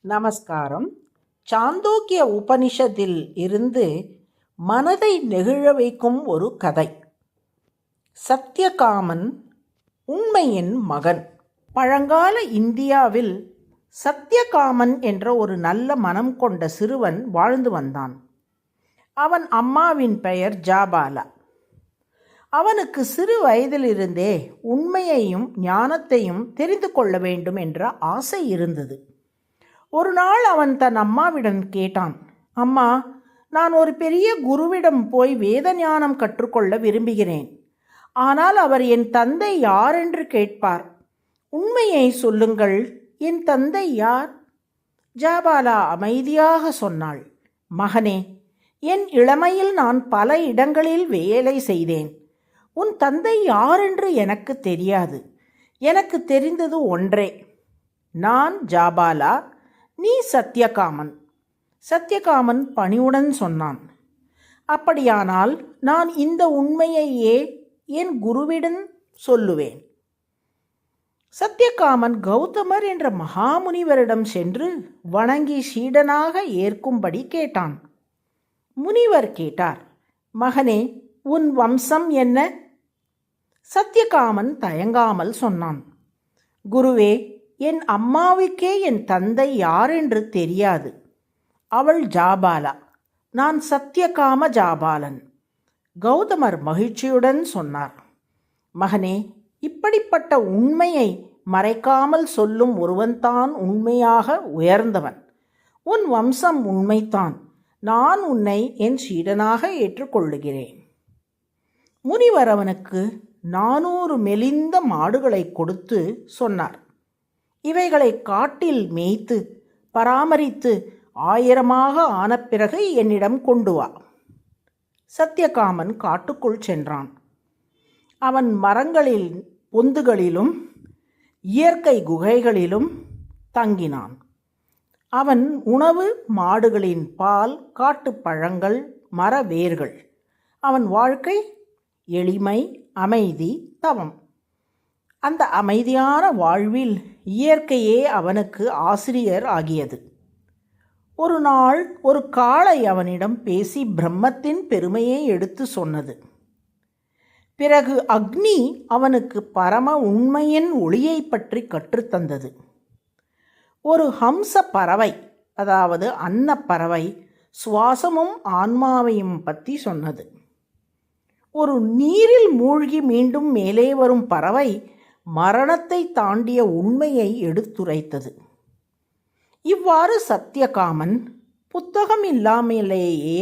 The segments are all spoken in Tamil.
நமஸ்காரம். சாந்தோக்கிய உபனிஷத்தில் இருந்து மனதை நெகிழ வைக்கும் ஒரு கதை. சத்யகாமன் உண்மையின் மகன். பழங்கால இந்தியாவில் சத்யகாமன் என்ற ஒரு நல்ல மனம் கொண்ட சிறுவன் வாழ்ந்து வந்தான். அவன் அம்மாவின் பெயர் ஜாபாலா. அவனுக்கு சிறு வயதிலிருந்தே உண்மையையும் ஞானத்தையும் தெரிந்து கொள்ள வேண்டும் என்ற ஆசை இருந்தது. ஒரு நாள் அவன் தன் அம்மாவிடம் கேட்டான் அம்மா நான் ஒரு பெரிய குருவிடம் போய் வேத ஞானம் கற்றுக்கொள்ள விரும்புகிறேன். ஆனால் அவர் என் தந்தை யார் என்று கேட்பார்? உண்மையை சொல்லுங்கள் என் தந்தை யார்? ஜாபாலா அமைதியாக சொன்னாள் மகனே என் இளமையில் நான் பல இடங்களில் வேலை செய்தேன். உன் தந்தை யாரென்று எனக்கு தெரியாது. எனக்கு தெரிந்தது ஒன்றே. நான் ஜாபாலா நீ சத்யகாமன். சத்யகாமன் பணிவுடன் சொன்னான். அப்படியானால் நான் இந்த உண்மையையே என் குருவிடம் சொல்லுவேன். சத்யகாமன் கௌதமர் என்ற மகாமுனிவரிடம் சென்று வணங்கி சீடனாக ஏற்கும்படி கேட்டான். முனிவர் கேட்டார் மகனே உன் வம்சம் என்ன? சத்யகாமன் தயங்காமல் சொன்னான் குருவே என் அம்மாவுக்கே என் தந்தை யார் என்று தெரியாது. அவள் ஜாபாலா. நான் சத்யகாம ஜாபாலன். கௌதமர் மகிழ்ச்சியுடன் சொன்னார். மகனே இப்படிப்பட்ட உண்மையை மறைக்காமல் சொல்லும் ஒருவன்தான் உண்மையாக உயர்ந்தவன். உன் வம்சம் உண்மைத்தான் நான் உன்னை என் சீடனாக ஏற்றுக்கொள்ளுகிறேன். முனிவர் அவனுக்கு நானூறு மெலிந்த மாடுகளை கொடுத்து சொன்னார். இவைகளை காட்டில் மேய்த்து பராமரித்து ஆயிரமாக ஆன பிறகு என்னிடம் கொண்டு வா. சத்யகாமன் காட்டுக்குள் சென்றான். அவன் மரங்களில் பொந்துகளிலும் இயற்கை குகைகளிலும் தங்கினான். அவன் உணவு மாடுகளின் பால் காட்டுப் பழங்கள் மர வேர்கள் அவன் வாழ்க்கை எளிமை அமைதி தவம். அந்த அமைதியான வாழ்வில் இயற்கையே அவனுக்கு ஆசிரியர் ஆகியது. ஒரு நாள் ஒரு காளை அவனிடம் பேசி பிரம்மத்தின் பெருமையை எடுத்து சொன்னது. பிறகு அக்னி அவனுக்கு பரம உண்மையின் ஒளியை பற்றி கற்றுத்தந்தது ஒரு ஹம்ச பறவை அதாவது அன்னப்பறவை சுவாசமும் ஆன்மாவையும் பற்றி சொன்னது. ஒரு நீரில் மூழ்கி மீண்டும் மேலே வரும் பறவை மரணத்தை தாண்டிய உண்மையை எடுத்துரைத்தது. இவ்வாறு சத்தியகாமன் புத்தகம் இல்லாமலேயே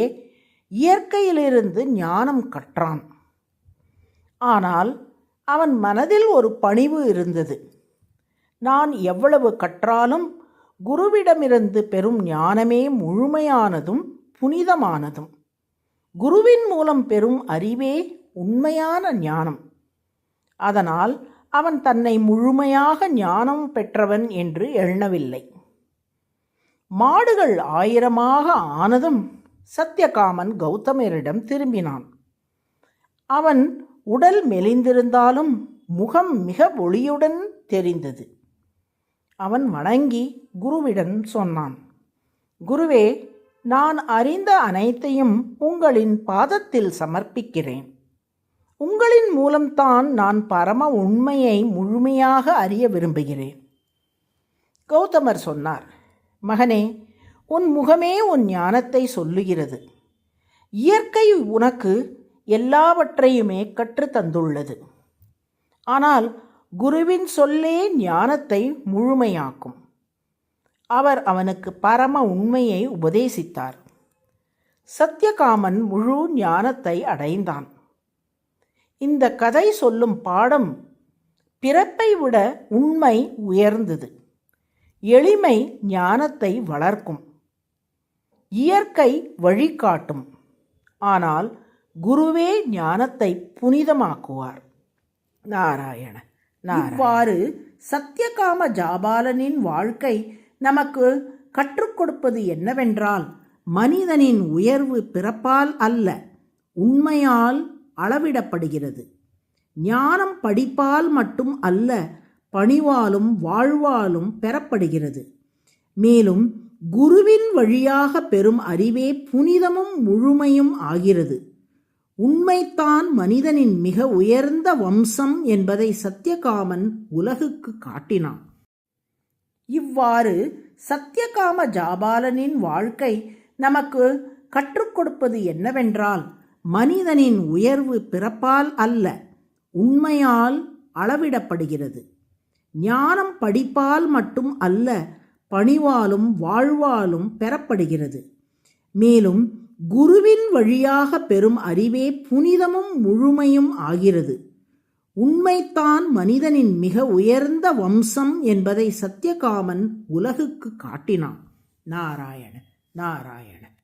இயற்கையிலிருந்து ஞானம் கற்றான். ஆனால் அவன் மனதில் ஒரு பணிவு இருந்தது. நான் எவ்வளவு கற்றாலும் குருவிடமிருந்து பெறும் ஞானமே முழுமையானதும் புனிதமானதும். குருவின் மூலம் பெறும் அறிவே உண்மையான ஞானம். அதனால் அவன் தன்னை முழுமையாக ஞானம் பெற்றவன் என்று எண்ணவில்லை. மாடுகள் ஆயிரமாக ஆனதும் சத்யகாமன் கௌதமரிடம் திரும்பினான். அவன் உடல் மெலிந்திருந்தாலும் முகம் மிக ஒளியுடன் தெரிந்தது. அவன் வணங்கி குருவிடம் சொன்னான் குருவே நான் அறிந்த அனைத்தையும் உங்களின் பாதத்தில் சமர்ப்பிக்கிறேன். உங்களின் மூலம்தான் நான் பரம உண்மையை முழுமையாக அறிய விரும்புகிறேன். கௌதமர் சொன்னார் மகனே உன் முகமே உன் ஞானத்தை சொல்லுகிறது. இயற்கை உனக்கு எல்லாவற்றையுமே கற்று தந்துள்ளது. ஆனால் குருவின் சொல்லே ஞானத்தை முழுமையாக்கும். அவர் அவனுக்கு பரம உண்மையை உபதேசித்தார். சத்யகாமன் முழு ஞானத்தை அடைந்தான். இந்த கதை சொல்லும் பாடம் பிறப்பை விட உண்மை உயர்ந்தது. எளிமை ஞானத்தை வளர்க்கும். இயற்கை வழிகாட்டும். ஆனால் குருவே ஞானத்தை புனிதமாக்குவார். நாராயண இவ்வாறு சத்யகாம ஜாபாலனின் வாழ்க்கை நமக்கு கற்றுக் கொடுப்பது என்னவென்றால் மனிதனின் உயர்வு பிறப்பால் அல்ல உண்மையால் அளவிடப்படுகிறது. ஞானம் படிப்பால் மட்டும் அல்ல பணிவாலும் வாழ்வாலும் பெறப்படுகிறது. மேலும் குருவின் வழியாக பெறும் அறிவே புனிதமும் முழுமையும் ஆகிறது. உண்மைத்தான் மனிதனின் மிக உயர்ந்த வம்சம் என்பதை சத்தியகாமன் உலகுக்கு காட்டினான். இவ்வாறு சத்தியகாம ஜாபாலனின் வாழ்க்கை நமக்கு கற்றுக் கொடுப்பது என்னவென்றால் மனிதனின் உயர்வு பிறப்பால் அல்ல உண்மையால் அளவிடப்படுகிறது. ஞானம் படிப்பால் மட்டும் அல்ல பணிவாலும் வாழ்வாலும் பெறப்படுகிறது. மேலும் குருவின் வழியாக பெறும் அறிவே புனிதமும் முழுமையும் ஆகிறது. உண்மைத்தான் மனிதனின் மிக உயர்ந்த வம்சம் என்பதை சத்யகாமன் உலகுக்கு காட்டினான். நாராயண நாராயண.